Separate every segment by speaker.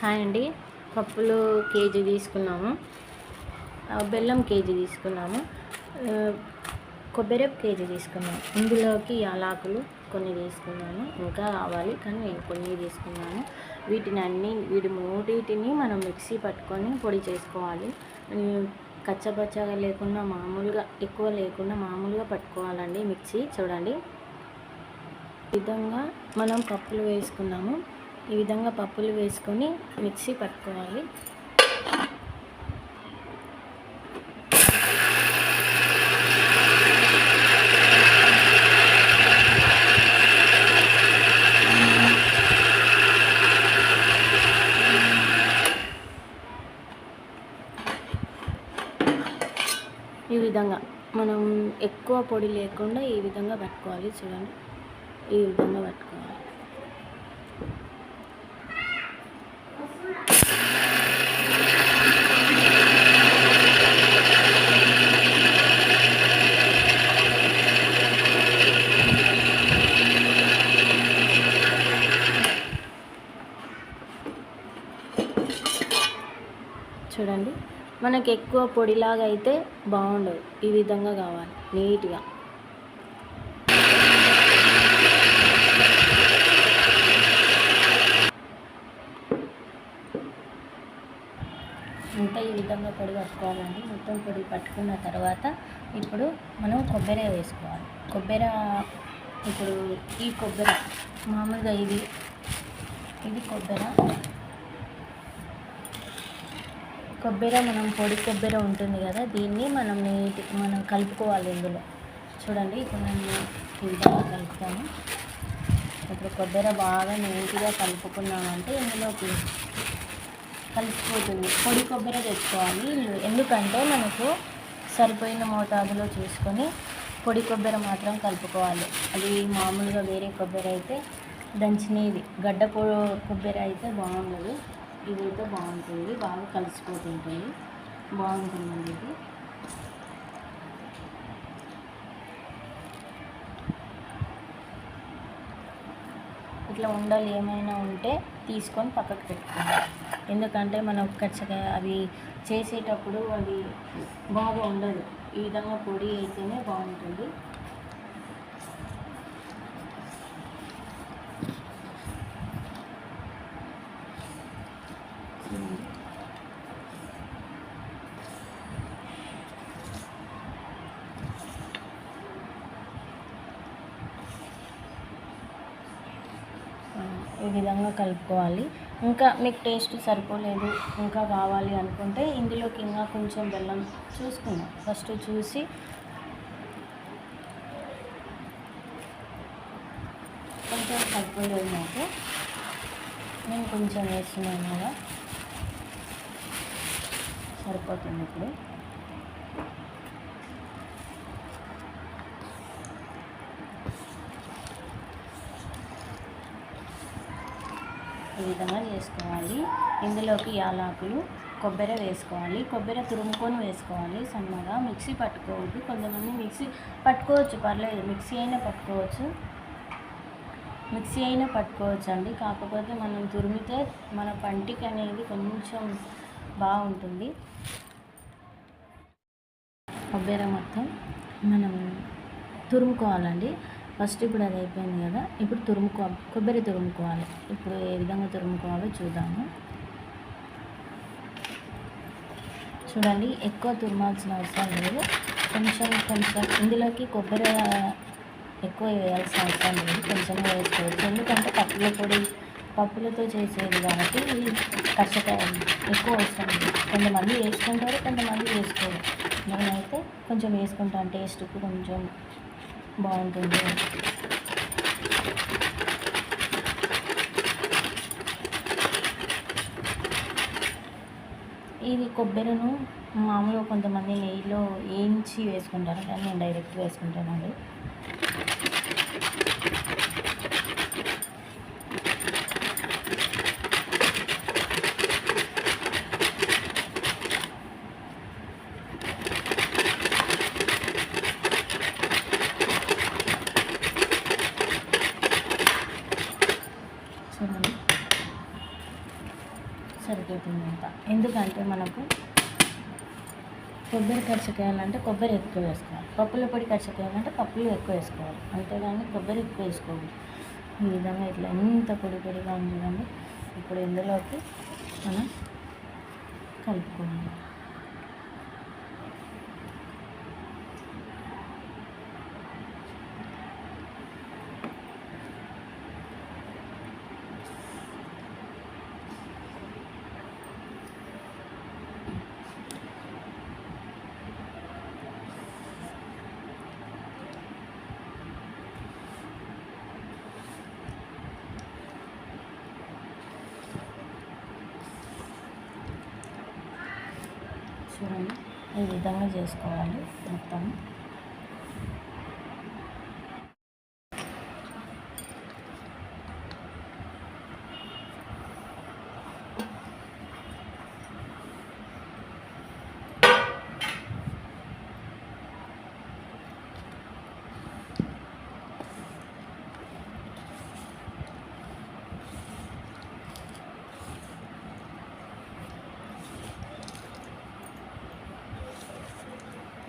Speaker 1: Hi అండి. పప్పులు KG తీసుకున్నాము. బెల్లం కేజీ తీసుకున్నాము. కొబ్బరి కేజీ తీసుకున్నాము. ఇందులోకి యాలాకులు కొన్ని తీసుకున్నాను. ఇంకా కావాలి కానీ నేను కొన్ని తీసుకున్నాను. వీటిని అన్ని వీటి మూడింటిని మనం మిక్సీ పట్టుకొని పొడి చేసుకోవాలి. కచ్చపచ్చగా లేకుండా మామూలుగా ఎక్కువ లేకుండా మామూలుగా పట్టుకోవాలండి మిక్సీ. చూడండి. విధంగా మనం పప్పులు వేసుకున్నాము. ఈ విధంగా పప్పులు వేసుకొని మిక్సీ పట్టుకోవాలి. ఈ విధంగా మనం ఎక్కువ పొడి లేకుండా ఈ విధంగా పట్టుకోవాలి. చూడండి. ఈ విధంగా పట్టుకోవాలి. చూడండి మనకి ఎక్కువ పొడిలాగా అయితే బాగుండదు. ఈ విధంగా కావాలి నీట్గా అంతా ఈ విధంగా పొడి పట్టుకోవాలండి మొత్తం పొడి పట్టుకున్న తర్వాత ఇప్పుడు మనం కొబ్బరి వేసుకోవాలి. కొబ్బరి ఇప్పుడు ఈ కొబ్బరి మామూలుగా ఇది ఇది కొబ్బరి. కొబ్బరి మనం పొడి కొబ్బరి ఉంటుంది కదా దీన్ని మనం నీటి మనం కలుపుకోవాలి ఇందులో. చూడండి ఇప్పుడు నేను ఈ విధంగా కలుపుతాను ఇప్పుడు కొబ్బరి బాగా నీట్గా కలుపుకున్నామంటే ఇందులోకి కలిసిపోతుంది. పొడి కొబ్బరి తెచ్చుకోవాలి. ఎందుకంటే మనకు సరిపోయిన మోతాదులో చూసుకొని పొడి కొబ్బరి మాత్రం కలుపుకోవాలి. అది మామూలుగా వేరే కొబ్బరి అయితే దంచినవి. గడ్డ కొబ్బరి అయితే బాగుండదు. ఇదైతే బాగుంటుంది. బాగా కలిసిపోతుంటుంది. బాగుంటుందండి ఇది. ఇట్లా ఉండలు ఏమైనా ఉంటే తీసుకొని పక్కకు పెట్టుకోవాలి ఎందుకంటే మనం కచ్చకాయ అవి చేసేటప్పుడు అది బాగా ఉండదు ఈ విధంగా పొడి అయితేనే బాగుంటుంది. ఈ విధంగా కలుపుకోవాలి. ఇంకా మీకు టేస్ట్ సరిపోలేదు ఇంకా కావాలి అనుకుంటే ఇందులోకి ఇంకా కొంచెం బెల్లం చూసుకుందాం. ఫస్ట్ చూసి కొంచెం సరిపోలేదు నాకు. నేను కొంచెం వేస్తున్నాను కదా. సరిపోతుంది ఇప్పుడు. ఈ విధంగా చేసుకోవాలి. ఇందులోకి యాలాకులు కొబ్బరి వేసుకోవాలి. కొబ్బరి తురుముకొని వేసుకోవాలి. సన్నగా మిక్సీ పట్టుకోవద్దు. కొంతమంది మిక్సీ పట్టుకోవచ్చు. పర్లేదు. మిక్సీ అయినా పట్టుకోవచ్చు. మిక్సీ అయినా పట్టుకోవచ్చు అండి. కాకపోతే మనం తురిమితే మన పంటికి అనేది కొంచెం బాగుంటుంది. కొబ్బరి మొత్తం మనం తురుముకోవాలండి. ఫస్ట్ ఇప్పుడు అది అయిపోయింది కదా ఇప్పుడు తురుముకో కొబ్బరి తురుముకోవాలి. ఇప్పుడు ఏ విధంగా తురుముకోవాలో చూద్దాము. చూడండి ఎక్కువ తురమాల్సిన అవసరం లేదు. కొంచెం కొంచెం ఇందులోకి కొబ్బరి ఎక్కువ వేయాల్సిన అవసరం లేదు. కొంచెం వేసుకోవచ్చు. ఎందుకంటే పప్పుల పొడి పప్పులతో చేసేది కాబట్టి కష్టత ఎక్కువ అవసరం లేదు. కొంతమంది వేసుకుంటారు కొంతమంది వేసుకోరు. నేనైతే కొంచెం వేసుకుంటాను. టేస్ట్ కొంచెం బాగుంటుంది. ఇది కొబ్బరిను మామూలుగా కొంతమంది నెయ్యిలో వేయించి వేసుకుంటారు కానీ నేను డైరెక్ట్ వేసుకుంటానండి చూడండి సరిపోతుంది అంత ఎందుకంటే మనకు కొబ్బరి కరిచకాయాలంటే కొబ్బరి ఎక్కువ వేసుకోవాలి. పప్పుల పొడి కరిచకాయాలంటే పప్పులు ఎక్కువ వేసుకోవాలి. అంతేగాని కొబ్బరి ఎక్కువ వేసుకోవాలి ఈ విధంగా ఇట్లా ఎంత పొడి పొడిగా ఉంది ఇప్పుడు ఇందులోకి మనం కలుపుకోవాలి. చూడండి ఈ విధంగా చేసుకోవాలి మొత్తం.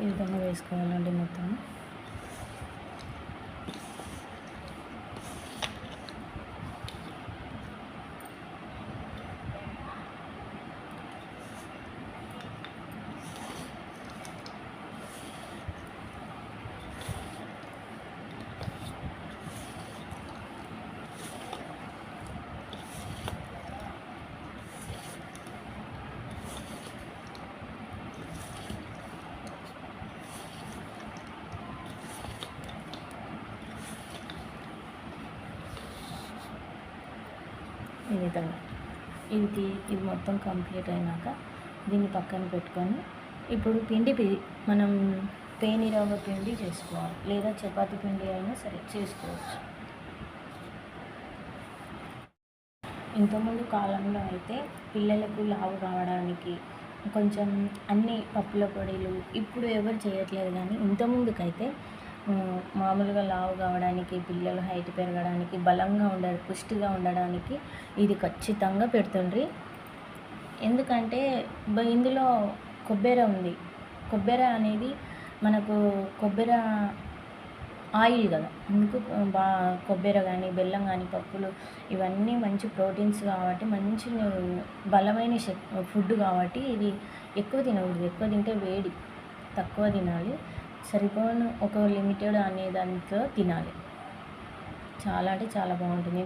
Speaker 1: ఈ విధంగా వేసుకోవాలండి మొత్తం. ఈ విధంగా. ఇది ఇది మొత్తం కంప్లీట్ అయినాక దీన్ని పక్కన పెట్టుకొని ఇప్పుడు పిండి పి- మనం పేని రవ్వ పిండి చేసుకోవాలి. లేదా చపాతి పిండి అయినా సరే చేసుకోవచ్చు. ఇంతకుముందు కాలంలో అయితే పిల్లలకు లావు కావడానికి కొంచెం అన్ని పప్పుల పొడిలు ఇప్పుడు ఎవరు చేయట్లేదు కానీ ఇంతకుముందుకైతే మామూలుగా లావు కావడానికి పిల్లలు హైట్ పెరగడానికి బలంగా ఉండ పుష్టిగా ఉండడానికి ఇది ఖచ్చితంగా పెడుతుండ్రి. ఎందుకంటే ఇందులో కొబ్బరి ఉంది. కొబ్బరి అనేది మనకు కొబ్బరి ఆయిల్ కదా. అందుకు బా కొబ్బరి కానీ బెల్లం కానీ పప్పులు ఇవన్నీ మంచి ప్రోటీన్స్ కాబట్టి మంచి బలమైన ఫుడ్ కాబట్టి ఇది ఎక్కువ తినకూడదు. ఎక్కువ తింటే వేడి తక్కువ తినాలి. సరిపోను ఒక లిమిటెడ్ అనే దాంట్లో తినాలి. చాలా అంటే చాలా బాగుంటుంది.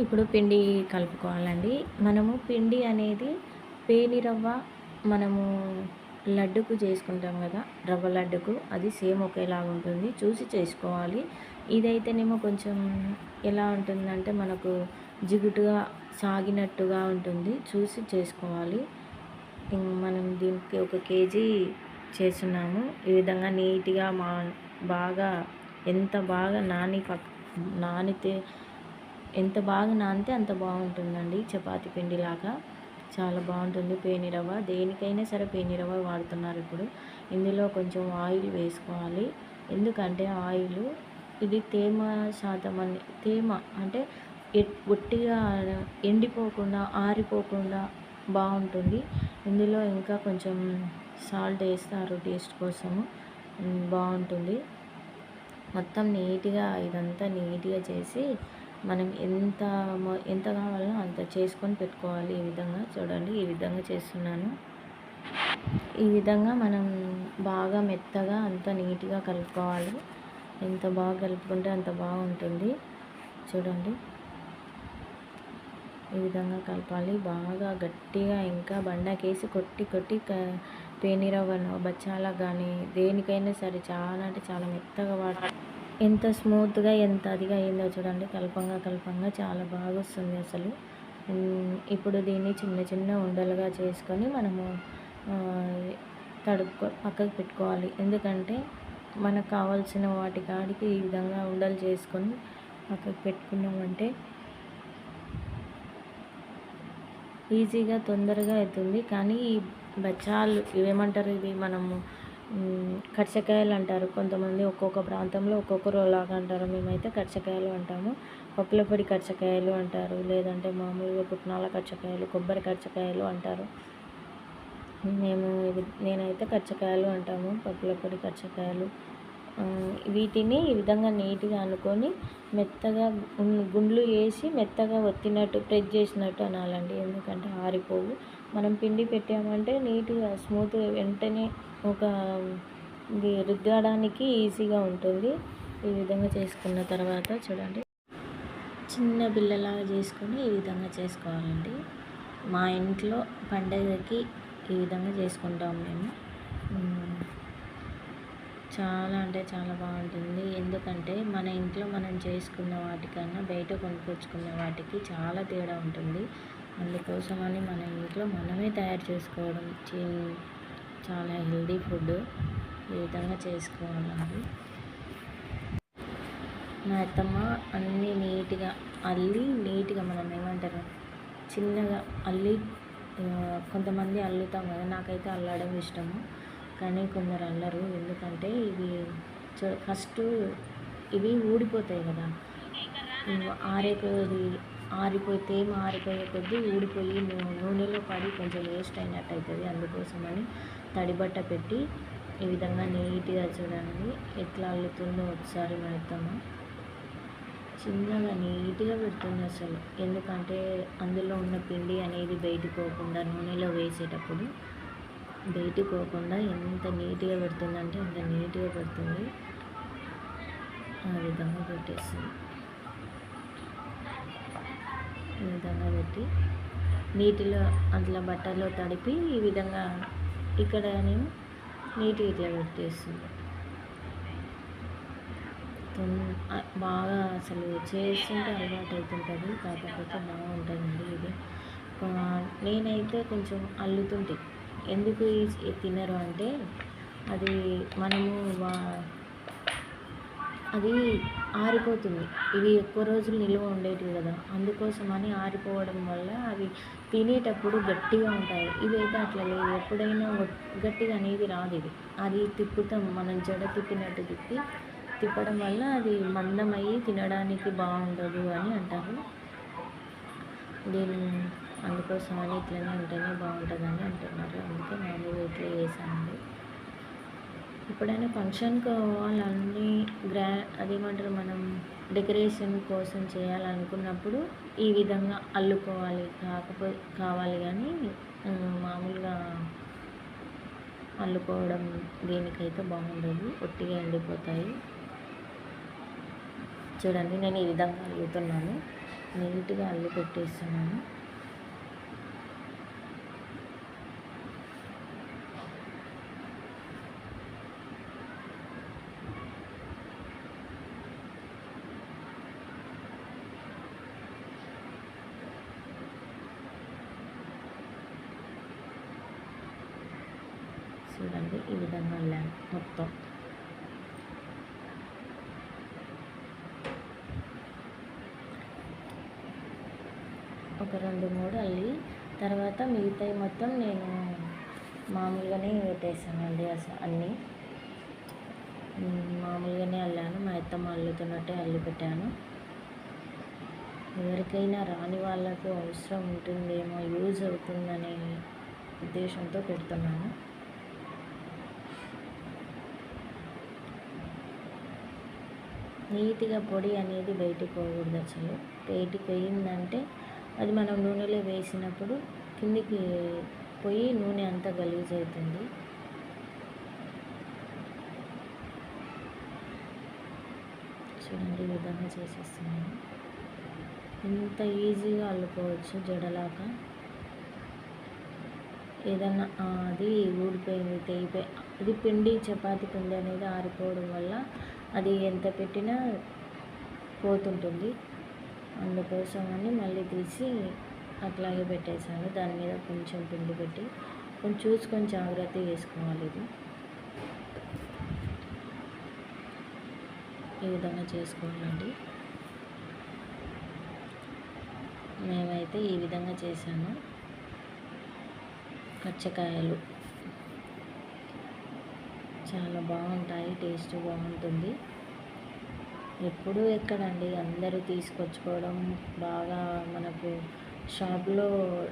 Speaker 1: ఇప్పుడు పిండి కలుపుకోవాలండి. మనము పిండి అనేది పేని రవ్వ మనము లడ్డుకు చేసుకుంటాం కదా రవ్వ లడ్డుకు. అది సేమ్ ఒకేలాగా ఉంటుంది. చూసి చేసుకోవాలి. ఇదైతేనేమో కొంచెం ఎలా ఉంటుందంటే మనకు జిగుటుగా సాగినట్టుగా ఉంటుంది. చూసి చేసుకోవాలి. మనం దీనికి ఒక కేజీ చేస్తున్నాము. ఈ విధంగా నీట్గా మా బాగా ఎంత బాగా నాని పక్ నానితే ఎంత బాగా నానితే అంత బాగుంటుందండి చపాతి పిండిలాగా. చాలా బాగుంటుంది పేని రవ్వ. దేనికైనా సరే పేనిరవ వాడుతున్నారు ఇప్పుడు. ఇందులో కొంచెం ఆయిల్ వేసుకోవాలి. ఎందుకంటే ఆయిల్ ఇది తేమ శాతం అని తేమ అంటే ఒట్టిగా ఎండిపోకుండా ఆరిపోకుండా బాగుంటుంది. ఇందులో ఇంకా కొంచెం సాల్ట్ వేస్తారు టేస్ట్ కోసము. బాగుంటుంది. మొత్తం నీట్గా ఇదంతా నీట్గా చేసి మనం ఎంత ఎంత కావాలో అంత చేసుకొని పెట్టుకోవాలి ఈ విధంగా. చూడండి ఈ విధంగా చేస్తున్నాను. ఈ విధంగా మనం బాగా మెత్తగా అంత నీట్గా కలుపుకోవాలి. ఎంత బాగా కలుపుకుంటే అంత బాగుంటుంది. చూడండి. ఈ విధంగా కలపాలి. బాగా గట్టిగా ఇంకా బండకేసి కొట్టి కొట్టి క పేనిరవ్వను బచ్చాలకు కానీ దేనికైనా సరే చాలా అంటే చాలా మెత్తగా వాడ. ఎంత స్మూత్గా ఎంత అదిగా అయిందో చూడండి కలపంగా కలపంగా చాలా బాగా వస్తుంది అసలు ఇప్పుడు దీన్ని చిన్న చిన్న ఉండలుగా చేసుకొని మనము ఆ, తడుపుకో పక్కకు పెట్టుకోవాలి. ఎందుకంటే మనకు కావాల్సిన వాటి కాడికి ఈ విధంగా ఉండలు చేసుకొని పక్కకు పెట్టుకున్నామంటే ఈజీగా తొందరగా అవుతుంది. కానీ ఈ బచ్చాలు ఇవేమంటారు? ఇవి మనము కర్చకాయలు అంటారు. కొంతమంది ఒక్కొక్క ప్రాంతంలో ఒక్కొక్కరు లాగా అంటారు. మేమైతే కర్చకాయలు అంటాము. పప్పుల పొడి కర్చకాయలు అంటారు. లేదంటే మామూలుగా పుట్నాల కర్చకాయలు కొబ్బరి కర్చకాయలు అంటారు. మేము నేనైతే కర్చకాయలు అంటాము. పప్పుల పొడి కర్చకాయలు. వీటిని ఈ విధంగా నీట్గా అనుకొని మెత్తగా గుండ్లు వేసి మెత్తగా ఒత్తినట్టు ప్రెస్ చేసినట్టు అనాలండి. ఎందుకంటే ఆరిపోవు. మనం పిండి పెట్టామంటే నీట్గా స్మూత్ వెంటనే ఒక ఇది రుద్దడానికి ఈజీగా ఉంటుంది. ఈ విధంగా చేసుకున్న తర్వాత చూడండి. చిన్న బిల్లలాగా చేసుకొని ఈ విధంగా చేసుకోవాలండి. మా ఇంట్లో పండగకి ఈ విధంగా చేసుకుంటాం మేము. చాలా అంటే చాలా బాగుంటుంది. ఎందుకంటే మన ఇంట్లో మనం చేసుకున్న వాటికన్నా బయట కొనుక్కొచ్చుకున్న వాటికి చాలా తేడా ఉంటుంది. అందుకోసమని మన ఇంట్లో మనమే తయారు చేసుకోవడం చాలా హెల్దీ ఫుడ్ ఈ విధంగా చేసుకోవాలండి. మా అత్తమ్మ అన్నీ నీట్గా అల్లి నీట్గా మనం ఏమంటారు? చిన్నగా అల్లి కొంతమంది అల్లుతాం కదా నాకైతే అల్లడం ఇష్టము. కానీ కొందరు అల్లరు ఎందుకంటే ఇవి చ- ఫస్ట్ ఇవి ఊడిపోతాయి కదా. ఆరే కొద్ది ఆరిపోయి ఆరిపోయే కొద్దీ ఊడిపోయి నూనెలో పడి కొంచెం వేస్ట్ అయినట్టు అవుతుంది అందుకోసమని తడిబట్ట పెట్టి ఈ విధంగా నీట్గా చూడండి. ఎట్లా అల్లుతుందో ఒకసారి పెడతాము చిన్నగా నీట్గా పెడుతుంది అసలు. ఎందుకంటే అందులో ఉన్న పిండి అనేది బయటికి పోకుండా నూనెలో వేసేటప్పుడు బయటికి పోకుండా ఎంత నీట్గా పెడుతుందంటే అంత నీట్గా పెడుతుంది. ఆ విధంగా పెట్టేస్తుంది. ఈ విధంగా పెట్టి నీటిలో అట్లా బట్టలో తడిపి ఈ విధంగా ఇక్కడ నేను నీట్గా ఇట్లా పెట్టేస్తుంది. తొం- బాగా అసలు చేస్తుంటే అలవాటు అవుతుంటుంది. కాకపోతే బాగుంటుందండి ఇది. నేనైతే కొంచెం అల్లుతుంటే ఎందుకు తినరు అంటే అది మనము వా అది ఆరిపోతుంది. ఇవి ఎక్కువ రోజులు నిల్వ ఉండేటివి కదా. అందుకోసమని ఆరిపోవడం వల్ల అవి తినేటప్పుడు గట్టిగా ఉంటాయి. ఇదైతే అట్లా లేదు. ఎప్పుడైనా గట్టిగా అనేది రాదు ఇది. అది తిప్పుతాం. మనం జడ తిప్పినట్టు తిప్పి తిప్పడం వల్ల అది మందమయ్యి తినడానికి బాగుండదు అని అంటారు. దీని అందుకోసమని ఇట్లనే ఉంటేనే బాగుంటుందని అంటున్నారు. అందుకే మామూలుగా ఇట్లా చేశానండి. ఎప్పుడైనా ఫంక్షన్కి కావాలన్నీ గ్రా అదేమంటారు మనం డెకరేషన్ కోసం చేయాలనుకున్నప్పుడు ఈ విధంగా అల్లుకోవాలి. కాకపో కావాలి కానీ మామూలుగా అల్లుకోవడం దీనికైతే బాగుండదు. ఒట్టిగా ఎండిపోతాయి. చూడండి నేను ఈ విధంగా అల్లుతున్నాను. నీట్గా అల్లు పెట్టేస్తున్నాను. చూడండి ఈ విధంగా వెళ్ళాను మొత్తం. ఒక రెండు మూడు అల్లి తర్వాత మిగతాయి మొత్తం నేను మామూలుగానే పెట్టేసానండి అసలు అన్నీ. మామూలుగానే అల్లాను మా అత్తమ్మ అల్లుతున్నట్టే అల్లి పెట్టాను. ఎవరికైనా రాని వాళ్ళకు అవసరం ఉంటుందేమో యూజ్ అవుతుందనే ఉద్దేశంతో పెడుతున్నాను. నీట్గా పొడి అనేది బయటికి పోకూడదు అసలు. బయటికి పోయిందంటే అది మనం నూనెలో వేసినప్పుడు కిందికి పోయి నూనె అంతా గలీజ్ అవుతుంది. చూడండి ఈ విధంగా చేసేస్తున్నాను. ఇంత ఈజీగా అల్లుకోవచ్చు జడలాగా. ఏదన్నా అది ఊడిపోయింది తెగిపోయి ఇది పిండి చపాతి పిండి అనేది ఆరిపోవడం వల్ల అది ఎంత పెట్టినా పోతుంటుంది. అందుకోసం అని మళ్ళీ తీసి అట్లాగే పెట్టేశాను. దాని మీద కొంచెం పిండి పెట్టి కొంచెం చూసుకొని జాగ్రత్త చేసుకోవాలి ఇది. ఈ విధంగా చేసుకోవాలండి. మేమైతే ఈ విధంగా చేశాను. కచ్చకాయలు చాలా బాగుంటాయి టేస్ట్ బాగుంటుంది. ఎప్పుడు ఎక్కడండి? అందరూ తీసుకొచ్చుకోవడం బాగా మనకు షాప్లో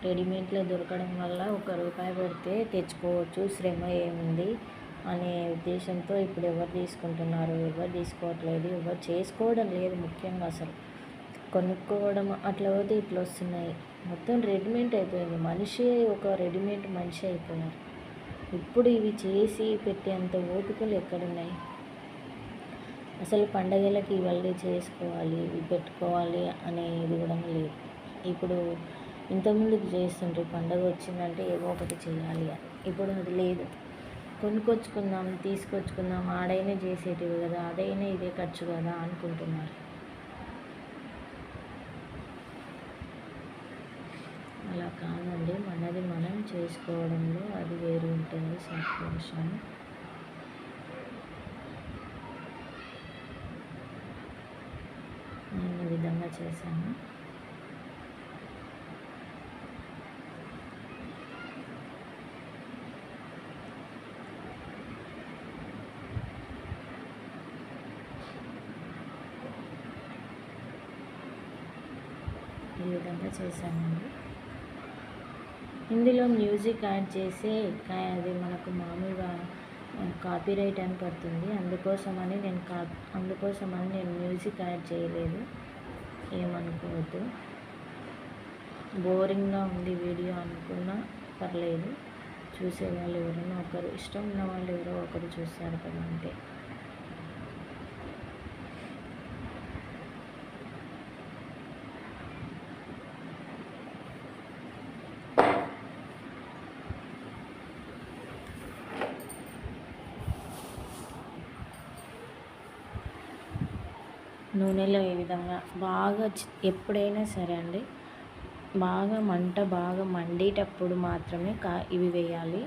Speaker 1: రెడీమేడ్లో దొరకడం వల్ల ఒక రూపాయి పెడితే తెచ్చుకోవచ్చు శ్రమ ఏముంది అనే ఉద్దేశంతో ఇప్పుడు ఎవరు తీసుకుంటున్నారు? ఎవరు తీసుకోవట్లేదు? ఎవరు చేసుకోవడం లేదు ముఖ్యంగా అసలు. కొనుక్కోవడం అట్లా పోతే ఇట్లా వస్తున్నాయి. మొత్తం రెడీమేడ్ అయిపోయింది. మనిషి ఒక రెడీమేడ్ మనిషి అయిపోయారు. ఇప్పుడు ఇవి చేసి పెట్టేంత ఓపికలు ఎక్కడున్నాయి? అసలు పండగలకి ఇవన్నీ చేసుకోవాలి ఇవి పెట్టుకోవాలి అనేది కూడా లేదు. ఇప్పుడు ఇంతకుముందుకు చేస్తుంటే పండగ వచ్చిందంటే ఏదో ఒకటి చేయాలి అని. ఇప్పుడు అది లేదు. కొనుక్కొచ్చుకుందాం తీసుకొచ్చుకుందాం ఆడైనా చేసేటివి కదా అదైనా ఇదే ఖర్చు కదా అనుకుంటున్నారు. కానండి కాదండి. మనది మనం చేసుకోవడంలో అది వేరు ఉంటుంది. సంతోషం. నేను ఈ విధంగా చేశాను. ఈ విధంగా చేశానండి. ఇందులో మ్యూజిక్ యాడ్ చేస్తే అది మనకు మామూలుగా కాపీరైట్ అని పడుతుంది. అందుకోసమని నేను కా అందుకోసమని నేను మ్యూజిక్ యాడ్ చేయలేదు. ఏమనుకోవద్దు. బోరింగ్గా ఉంది వీడియో అనుకున్నా పర్లేదు. చూసే వాళ్ళు ఎవరైనా ఒకరు ఇష్టం ఉన్న వాళ్ళు ఎవరో ఒకరు చూస్తారు కదా అంతే. నూనెలో ఈ విధంగా బాగా ఎప్పుడైనా సరే అండి బాగా మంట బాగా మండేటప్పుడు మాత్రమే కా ఇవి వేయాలి.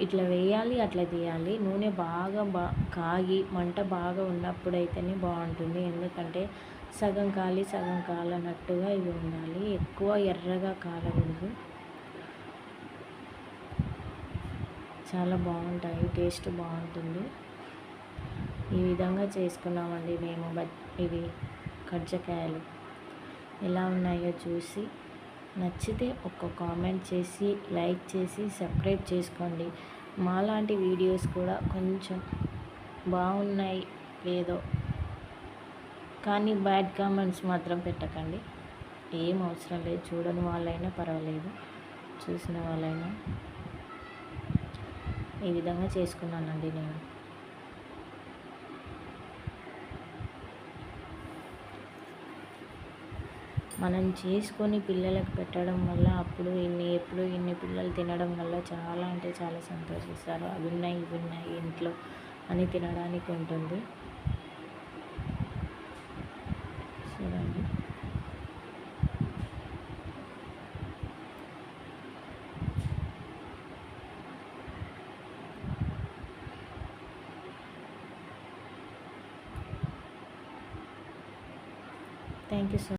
Speaker 1: ఇట్లా వేయాలి అట్లా తీయాలి. నూనె బాగా బా కాగి మంట బాగా ఉన్నప్పుడైతేనే బాగుంటుంది. ఎందుకంటే సగం కాలి సగం కాలనట్టుగా ఇవి ఉండాలి. ఎక్కువ ఎర్రగా కాలకూడదు. చాలా బాగుంటాయి. టేస్ట్ బాగుంటుంది. ఈ విధంగా చేసుకున్నామండి మేము ఇవి కజ్జకాయలు. ఎలా ఉన్నాయో చూసి నచ్చితే ఒక కామెంట్ చేసి లైక్ చేసి సబ్స్క్రైబ్ చేసుకోండి. మాలాంటి వీడియోస్ కూడా కొంచెం బాగున్నాయి లేదో కానీ బ్యాడ్ కామెంట్స్ మాత్రం పెట్టకండి. ఏం అవసరం లేదు. చూడని వాళ్ళైనా పర్వాలేదు. చూసిన వాళ్ళైనా ఈ విధంగా చేసుకున్నానండి నేను. మనం చేసుకొని పిల్లలకు పెట్టడం వల్ల అప్పుడు ఇన్ని ఎప్పుడు ఇన్ని పిల్లలు తినడం వల్ల చాలా అంటే చాలా సంతోషిస్తారు. అవి ఉన్నాయి ఇవి ఉన్నాయి ఇంట్లో అని తినడానికి ఉంటుంది.